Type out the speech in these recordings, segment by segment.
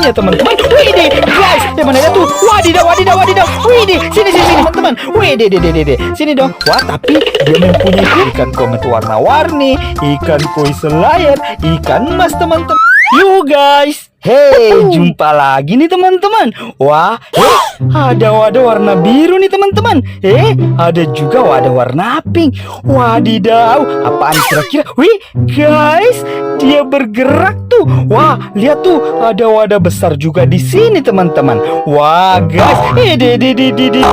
Ya teman-teman, Widih, guys, yang mana ada tuh? Wadidaw, wadidaw, wadidaw, Widih, sini, sini, teman-teman. Widih, deh, deh, deh, sini dong. Wah, tapi dia mempunyai ikan komet warna-warni, ikan koi selayar, ikan emas, teman-teman. You guys, hey, jumpa lagi nih teman-teman. Wah, eh, ada wadah warna biru nih teman-teman. Eh, ada juga wadah warna pink. Wadidaw, apaan kira-kira? Wih, guys, dia bergerak tuh. Wah, lihat tuh, ada wadah besar juga di sini teman-teman. Wah, guys, eh, deh, deh, deh, deh, deh, deh.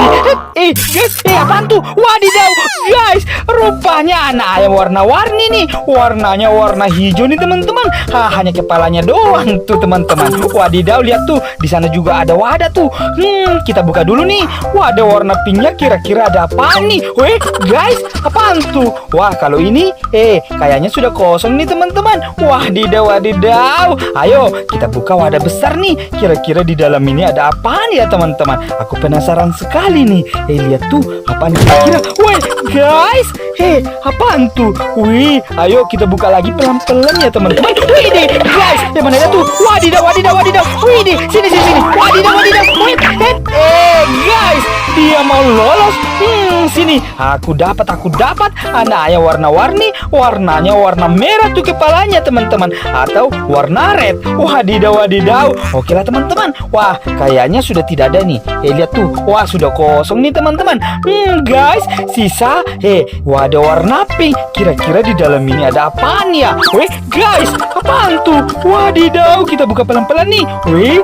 eh, guys, eh, apaan tuh? Wadidaw, guys, rupanya anak ayam warna-warni nih. Warnanya warna hijau nih teman-teman. Ah, hanya kepalanya doang tuh teman-teman. Wadidaw, lihat tuh, di sana juga ada wadah tuh. Hmm, kita buka dulu nih. Wadah warna pinknya kira-kira ada apa nih? Weh, guys, apaan tuh? Wah, kalau ini, eh, kayaknya sudah kosong nih teman-teman. Wadidaw, wadidaw. Ayo, kita buka wadah besar nih. Kira-kira di dalam ini ada apa ya teman-teman? Aku penasaran sekali nih. Eh, lihat tuh, apaan kira-kira? Weh, guys, eh, apaan tuh? Wih, ayo kita buka lagi pelan-pelan ya teman-teman. Wih, guys, yang mana tuh? Wadidaw, wadidaw, wadidaw. Wih, deh, sini, sini, sini. Wadidaw, wadidaw. Wih, eh, eh, guys, dia mau lolos. Hmm, sini, aku dapat, aku dapat. Anak ayam warna-warni, warnanya warna merah tuh kepalanya teman-teman, atau warna red. Wadidaw, wadidaw. Oke lah teman-teman. Wah, kayaknya sudah tidak ada nih. Eh, lihat tuh. Wah, sudah kosong nih teman-teman. Hmm, guys, sisa. Eh, wadah warna pink. Kira-kira di dalam ini ada apaan ya? Weh, guys, apaan tuh? Wadidaw, kita buka pelan-pelan nih. Wih,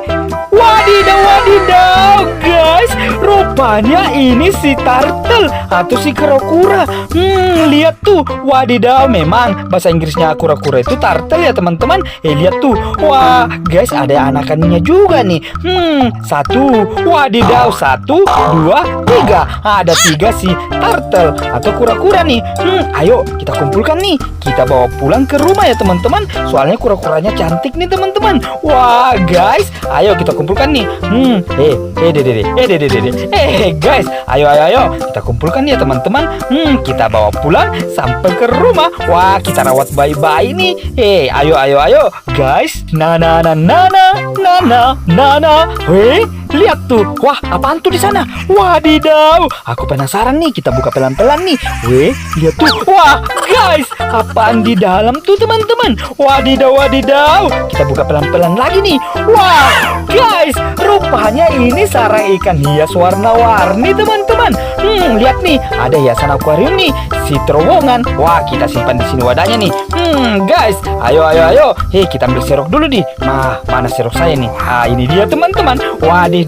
wadidaw, wadidaw, guys. Rupanya ini si turtle atau si kura-kura. Hmm, lihat tuh. Wadidaw, memang bahasa Inggrisnya kura-kura itu turtle ya teman-teman. Eh, lihat tuh. Wah, guys, ada anakannya juga nih. Hmm, satu. Wadidaw, satu, dua, tiga. Ada tiga si turtle atau kura-kura nih. Hmm, ayo kita kumpulkan nih. Kita bawa pulang ke rumah ya teman-teman. Soalnya kura-kuranya cantik nih teman-teman. Wah, guys, ayo kita kumpulkan nih. Hmm, eh, eh, deh, deh, eh, deh, deh, deh. Eh, guys, ayo, ayo, ayo, kita kumpulkan kumpulkan ya teman-teman. Hmm, kita bawa pulang sampai ke rumah. Wah, kita rawat bayi-bayi nih. Hei, ayo ayo ayo, guys. Nana nana nana nana nana na. Hei, Lihat tuh. Wah, apaan tuh di sana? Wadidaw, aku penasaran nih. Kita buka pelan-pelan nih. Weh, lihat tuh. Wah, guys, apaan di dalam tuh teman-teman? Wadidaw, wadidaw. Kita buka pelan-pelan lagi nih. Wah, guys, rupanya ini sarang ikan hias warna-warni teman-teman. Hmm, lihat nih, ada hiasan akuarium nih. Si terowongan. Wah, kita simpan di sini wadahnya nih. Hmm, guys, ayo, ayo, ayo. Hei, kita ambil serok dulu nih. Nah, mana serok saya nih? Ah, ini dia teman-teman. Wadidaw.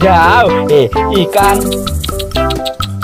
Eh, ikan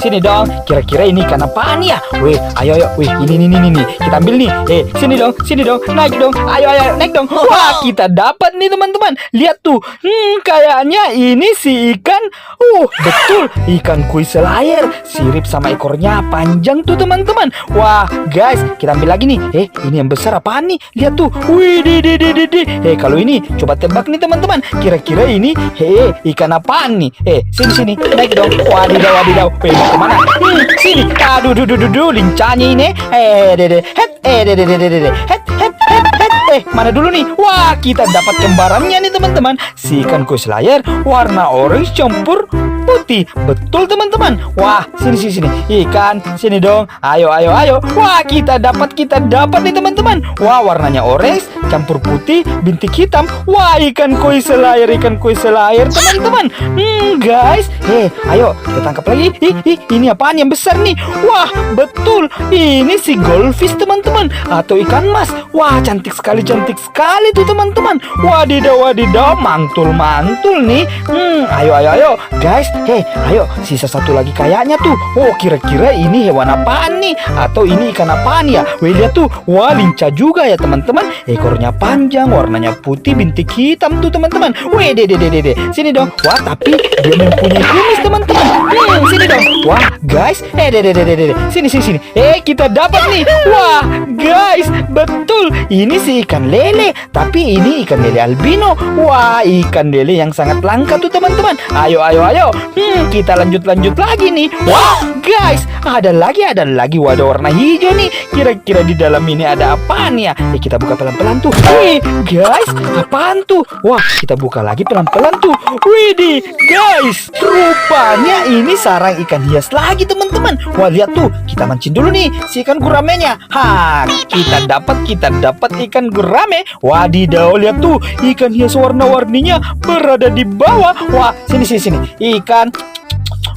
Sini dong, kira-kira ini ikan apaan ya? Weh, ayo ayo, weh, ini ini ini nih, kita ambil nih. Eh, sini dong, sini dong, naik dong, ayo ayo, naik dong. Wah, kita dapat nih teman-teman. Lihat tuh, hmm, kayaknya ini si ikan. Uh, betul, ikan kuis selayar. Sirip sama ekornya panjang tuh teman-teman. Wah, guys, kita ambil lagi nih. Eh, ini yang besar apaan nih? Lihat tuh, wih, di di di di di. Eh, kalau ini coba tebak nih teman-teman. Kira-kira ini, hei, ikan apaan nih? Eh, sini sini, naik dong. Wadidaw, wadidaw. Mau ke mana? Hmm, sini. Aduh, duh, duh, duh, duh, lincahnya ini. Eh, dede, het, eh, dede, dede, dede, het, het, het, het. Eh, mana dulu nih? Wah, kita dapat kembarannya nih teman-teman. Si ikan kuis layar warna orange campur putih. Betul teman-teman. Wah, sini sini sini. Ikan, sini dong. Ayo ayo ayo. Wah, kita dapat kita dapat nih teman-teman. Wah, warnanya orange campur putih bintik hitam. Wah, ikan koi selayar, ikan koi selayar teman-teman. Hmm, guys. Eh, ayo kita tangkap lagi. Ih, ih, ini apaan yang besar nih? Wah, betul. Ini si goldfish teman-teman atau ikan mas. Wah, cantik sekali, cantik sekali tuh teman-teman. Wadidaw, wadidaw, mantul, mantul nih. Hmm, ayo, ayo, ayo, guys. Hei, ayo, sisa satu lagi kayaknya tuh. Oh, kira-kira ini hewan apaan nih? Atau ini ikan apaan ya? Wih, lihat tuh. Wah, lincah juga ya teman-teman. Ekornya panjang, warnanya putih, bintik hitam tuh teman-teman. Wih, dede, dede, dede. Sini dong. Wah, tapi dia mempunyai kumis teman-teman. Hmm, sini dong. Wah, guys. Eh, dede, dede, dede. Sini, sini, sini. Eh, kita dapat nih. Wah, guys, betul. Ini si ikan lele, tapi ini ikan lele albino. Wah, ikan lele yang sangat langka tuh teman-teman. Ayo, ayo, ayo. Hmm, kita lanjut-lanjut lagi nih. Wah, guys, ada lagi, ada lagi wadah warna hijau nih. Kira-kira di dalam ini ada apaan ya? Eh, kita buka pelan-pelan tuh. Wih, guys, apaan tuh? Wah, kita buka lagi pelan-pelan tuh. Widih, guys, rupanya ini sarang ikan hias lagi teman-teman. Wah, lihat tuh, kita mancing dulu nih si ikan guramenya. Ha, kita dapat, kita dapat ikan gurame. Wadidaw, lihat tuh, ikan hias warna-warninya berada di bawah. Wah, sini, sini, sini. Ikan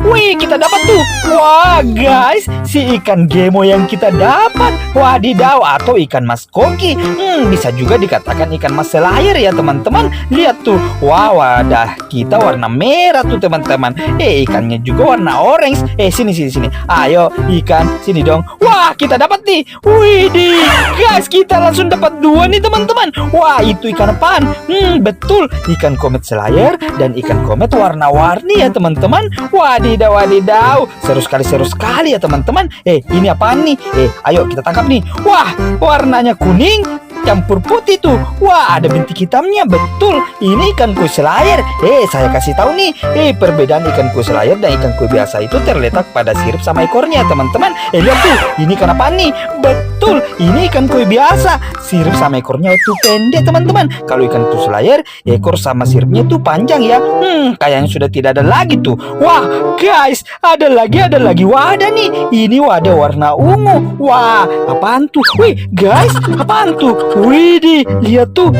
Wih, kita dapat tuh. Wah, guys, si ikan gemo yang kita dapat. Wadidaw, atau ikan mas koki. Hmm, bisa juga dikatakan ikan mas selayar ya, teman-teman. Lihat tuh. Wah, wadah kita warna merah tuh, teman-teman. Eh, ikannya juga warna orange. Eh, sini, sini, sini. Ayo, ikan, sini dong. Wah, kita dapat nih. Wih, guys, kita langsung dapat dua nih, teman-teman. Wah, itu ikan apaan? Hmm, betul. Ikan komet selayar dan ikan komet warna-warni ya, teman-teman. Wadidaw, wadidaw. Seru sekali, seru sekali ya, teman-teman. Eh, ini apaan nih? Eh, ayo kita tangkap nih. Wah, warnanya kuning campur putih tuh. Wah, ada bintik hitamnya. Betul. Ini ikan kue selayar. Eh, saya kasih tahu nih. Eh, perbedaan ikan kue selayar dan ikan kue biasa itu terletak pada sirip sama ekornya, teman-teman. Eh, lihat tuh. Ini ikan apa nih? Betul. Ini ikan kue biasa. Sirip sama ekornya itu pendek, teman-teman. Kalau ikan kue selayar, ekor sama siripnya tuh panjang ya. Hmm, kayaknya sudah tidak ada lagi tuh. Wah, guys, ada lagi, ada lagi wadah nih. Ini wadah warna ungu. Wah, apaan tuh? Wih, guys, apaan tuh? Widih, lihat tuh.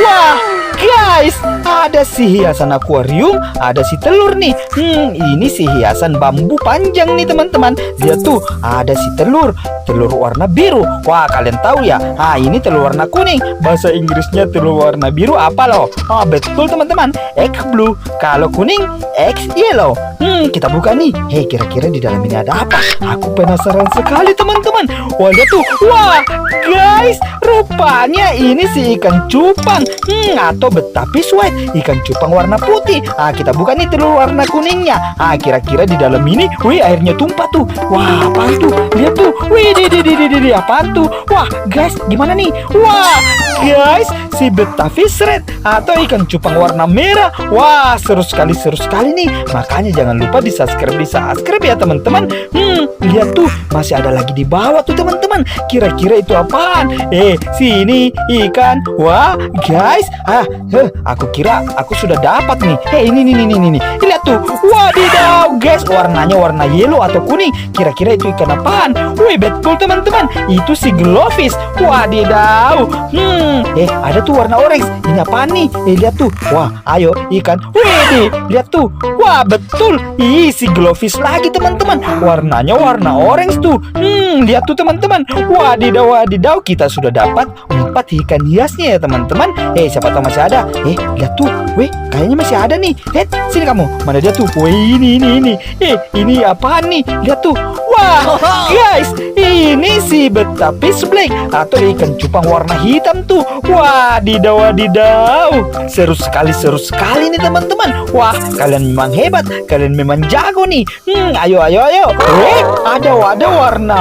Wah, guys, ada si hiasan akuarium, ada si telur nih. Hmm, ini si hiasan bambu panjang nih teman-teman. Lihat tuh, ada si telur, telur warna biru. Wah, kalian tahu ya? Ah, ini telur warna kuning. Bahasa Inggrisnya telur warna biru apa loh? Ah, betul teman-teman. Egg blue. Kalau kuning, egg yellow. Hmm, kita buka nih. Hei, kira-kira di dalam ini ada apa? Aku penasaran sekali teman-teman. Wah, lihat tuh. Wah, guys, rupanya ini si ikan cupang. Hmm, atau betapis white, ikan cupang warna putih. Ah, kita buka nih telur warna kuningnya. Ah, kira-kira di dalam ini, wih, airnya tumpah tuh. Wah, apaan tuh? Lihat tuh. Wih, di di di di di apaan tuh? Wah, guys, gimana nih? Wah, guys, si betapis red atau ikan cupang warna merah. Wah, seru sekali, seru sekali nih. Makanya jangan lupa di subscribe, di subscribe ya teman-teman. Hmm, lihat tuh, masih ada lagi di bawah tuh teman-teman. Kira-kira itu apaan? Eh, sini ikan. Wah, guys, ah, eh, aku kira aku sudah dapat nih. Eh, ini, ini, ini, ini, ini. Lihat tuh, wadidaw, guys, warnanya warna yellow atau kuning. Kira-kira itu ikan apaan? Wih, betul teman-teman. Itu si glowfish. Wadidaw. Hmm, eh, ada tuh warna orange. Ini apaan nih? Eh, lihat tuh. Wah, ayo ikan. Wih, lihat tuh. Wah, betul. Ih, si glowfish lagi teman-teman. Warnanya warna orange tuh. Hmm, lihat tuh teman-teman. Wadidaw, wadidaw. Kita sudah dapat empat ikan hiasnya ya teman-teman. Eh, siapa tahu masih ada. Eh, lihat tuh. Weh, kayaknya masih ada nih. Eh, sini kamu. Mana dia tuh? Wih, ini, ini, ini. Eh, ini apaan nih? Lihat tuh. Wah, guys, ini si betapis black atau ikan cupang warna hitam tuh. Wadidaw, wadidaw. Seru sekali, seru sekali nih teman-teman. Wah, kalian memang hebat. Kalian memang jago nih. Hmm, ayo, ayo, ayo. Eh, ada wadah warna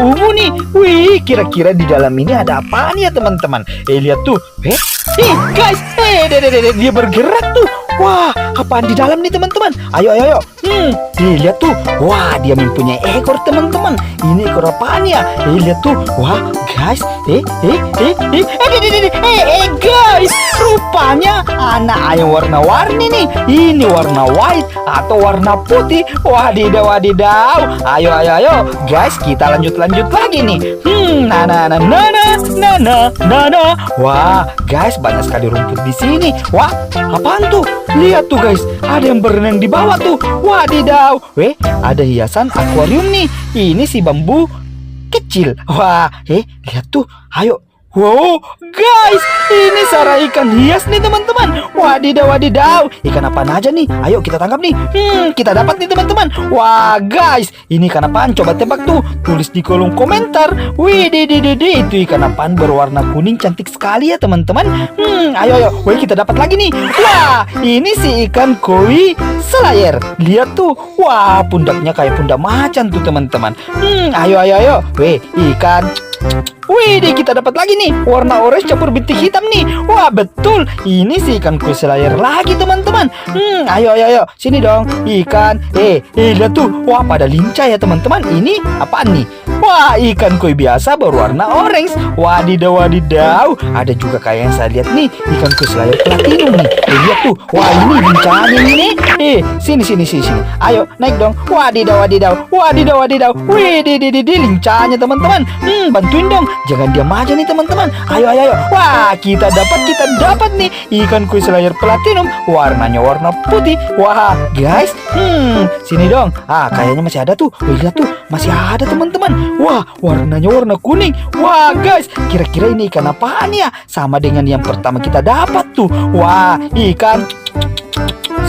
ungu nih. Wih, kira-kira di dalam ini ada apa nih ya teman-teman? Eh, lihat tuh. Eh, ih, guys, eh, dia bergerak tuh. Wah, apaan di dalam nih teman-teman? Ayo, ayo, ayo. Hmm, nih, lihat tuh. Wah, dia mempunyai ekor teman-teman. Ini ekor apaan ya? Eh, lihat tuh. Wah, guys. Eh, eh, eh, eh, eh, eh, eh, eh, eh, eh, guys. Rupanya anak ayam warna-warni nih. Ini warna white atau warna putih. Wadidaw, wadidaw. Ayo, ayo, ayo. Guys, kita lanjut-lanjut lagi nih. Hmm, nah, nah, nah, nah, nah, nah, nah, nah, nah. Wah, guys, banyak sekali rumput di sini. Wah, apaan tuh? Lihat tuh guys, ada yang berenang di bawah tuh. Wadidaw. Weh, ada hiasan akuarium nih. Ini si bambu kecil. Wah, eh, lihat tuh. Ayo. Wow, guys, ini sarang ikan hias nih teman-teman. Wadidaw, wadidaw. Ikan apa aja nih? Ayo kita tangkap nih. Hmm, kita dapat nih teman-teman. Wah, guys, ini ikan apaan? Coba tebak tuh. Tulis di kolom komentar. Wih, itu ikan apaan berwarna kuning cantik sekali ya teman-teman. Hmm, ayo, ayo. Wih, kita dapat lagi nih. Wah, ini si ikan koi selayar. Lihat tuh. Wah, pundaknya kayak pundak macan tuh teman-teman. Hmm, ayo, ayo, ayo. Wih, ikan Wih, deh, kita dapat lagi nih warna orange campur bintik hitam nih. Wah, betul. Ini si ikan kue selayar lagi, teman-teman. Hmm, ayo, ayo, ayo. Sini dong, ikan. Eh, eh, lihat tuh. Wah, pada lincah ya, teman-teman. Ini apaan nih? Wah, ikan koi biasa berwarna orange. Wadidaw, wadidaw. Ada juga kayak yang saya lihat nih, ikan koi selayar platinum nih. Eh, tuh. Wah, ini lincahnya ini. Eh, sini, sini, sini, sini. Ayo, naik dong. Wadidaw, wadidaw. Wadidaw, wadidaw. Wih, di, di, di, di, lincahnya teman-teman. Hmm, bantuin dong. Jangan diam aja nih, teman-teman. Ayo, ayo, ayo. Wah, kita dapat, kita dapat nih ikan koi selayar platinum. Warnanya warna putih. Wah, guys. Hmm, sini dong. Ah, kayaknya masih ada tuh. Lihat tuh. Masih ada, teman-teman. Wah, warnanya warna kuning. Wah, guys, kira-kira ini ikan apaan ya? Sama dengan yang pertama kita dapat tuh. Wah, ikan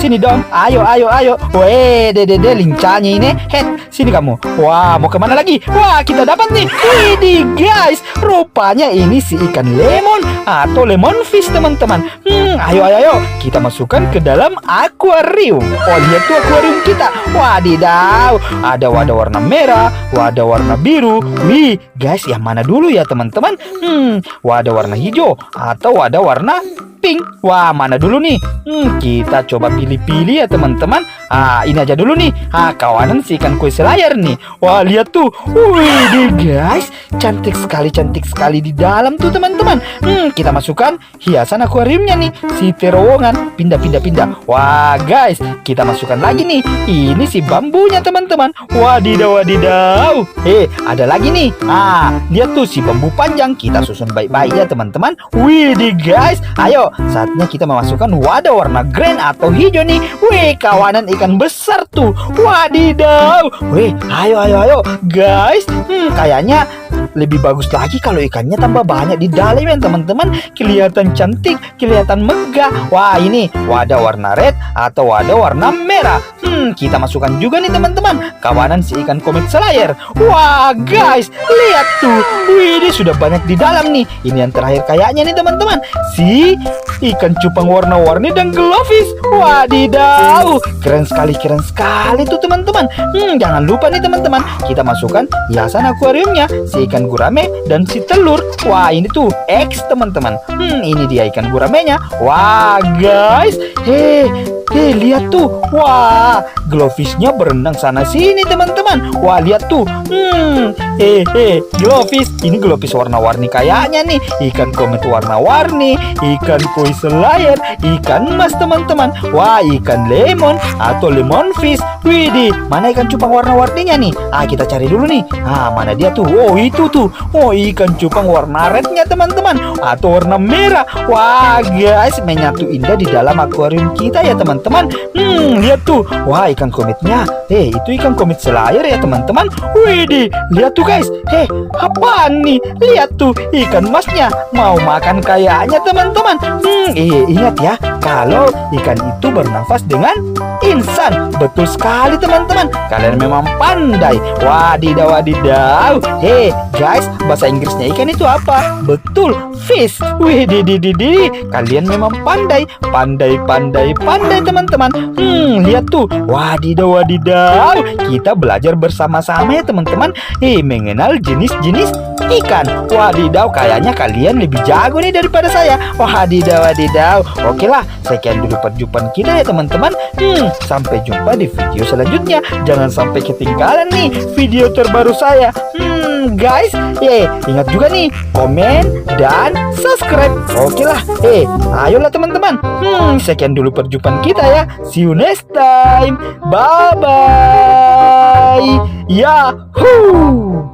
Sini dong, ayo, ayo, ayo. Weh, dede, dede, lincahnya ini. Head, sini kamu. Wah, mau ke mana lagi? Wah, kita dapat nih. Widih, guys. Rupanya ini si ikan lemon atau lemon fish, teman-teman. Hmm, ayo, ayo, ayo. Kita masukkan ke dalam akuarium. Oh, lihat tuh akuarium kita. Wadidaw. Ada wadah warna merah, wadah warna biru. Wih, guys, yang mana dulu ya, teman-teman? Hmm, wadah warna hijau atau wadah warna pink. Wah, mana dulu nih? Hmm, kita coba pilih-pilih ya teman-teman. Ah, ini aja dulu nih. Ah, kawanan si ikan kue selayar nih. Wah, lihat tuh. Wih, guys, cantik sekali, cantik sekali di dalam tuh teman-teman. Hmm, kita masukkan hiasan akuariumnya nih. Si terowongan, pindah, pindah, pindah. Wah, guys, kita masukkan lagi nih. Ini si bambunya teman-teman. Wadidaw, wadidaw. Eh, ada lagi nih. Ah, lihat tuh si bambu panjang. Kita susun baik-baik ya teman-teman. Wih, guys, ayo saatnya kita memasukkan wadah warna green atau hijau nih. Wih, kawanan ikan besar tuh. Wadidaw. Wih, ayo ayo ayo. Guys, hmm, kayaknya lebih bagus lagi kalau ikannya tambah banyak di dalam ya teman-teman. Kelihatan cantik kelihatan megah. Wah ini wadah warna red atau wadah warna merah. Hmm kita masukkan juga nih teman-teman. Kawanan si ikan komit selayar. Wah guys lihat tuh. Ini sudah banyak di dalam nih. Ini yang terakhir kayaknya nih teman-teman. Si ikan cupang warna-warni dan glowfish. Wadidaw keren sekali keren sekali tuh teman-teman. Hmm jangan lupa nih teman-teman. Kita masukkan hiasan akuariumnya. Si ikan gurame dan si telur. Wah, ini tuh X teman-teman. Hmm, ini dia ikan guramenya. Wah, guys. Hei, hei lihat tuh. Wah, glowfishnya berenang sana sini teman-teman. Wah, lihat tuh. Hmm, hei, hei, glowfish. Ini glowfish warna-warni kayaknya nih. Ikan komet warna-warni, ikan koi selayar, ikan emas teman-teman. Wah, ikan lemon atau lemon fish. Widih, mana ikan cupang warna-warninya nih? Ah, kita cari dulu nih. Ah, mana dia tuh? Oh, itu tuh. Oh, ikan cupang warna rednya teman-teman. Atau warna merah. Wah, guys, menyatu indah di dalam akuarium kita ya teman-teman. Hmm, lihat tuh. Wah, ikan kometnya. Eh, itu ikan komit selayar ya teman-teman. Widih, lihat tuh guys. Eh, apaan nih? Lihat tuh, ikan emasnya. Mau makan kayaknya teman-teman. Hmm, eh, ingat ya. Kalau ikan itu bernafas dengan insan. Betul sekali teman-teman. Kalian memang pandai. Wadidaw, wadidaw. Hei, guys, bahasa Inggrisnya ikan itu apa? Betul, fish. Wih, di di di di. Kalian memang pandai, pandai, pandai, pandai teman-teman. Hmm, lihat tuh. Wadidaw, wadidaw. Kita belajar bersama-sama ya teman-teman. Eh, mengenal jenis-jenis ikan. Wadidaw, kayaknya kalian lebih jago nih daripada saya. Wadidaw, wadidaw. Oke lah, sekian dulu perjumpaan kita ya teman-teman. Hmm, sampai jumpa di video selanjutnya. Jangan sampai ketinggalan nih video terbaru saya. Hmm, guys, eh ingat juga nih komen dan subscribe. Oke lah, eh ayolah teman-teman. Hmm, sekian dulu perjumpaan kita ya. See you next time. Bye bye. Yahoo!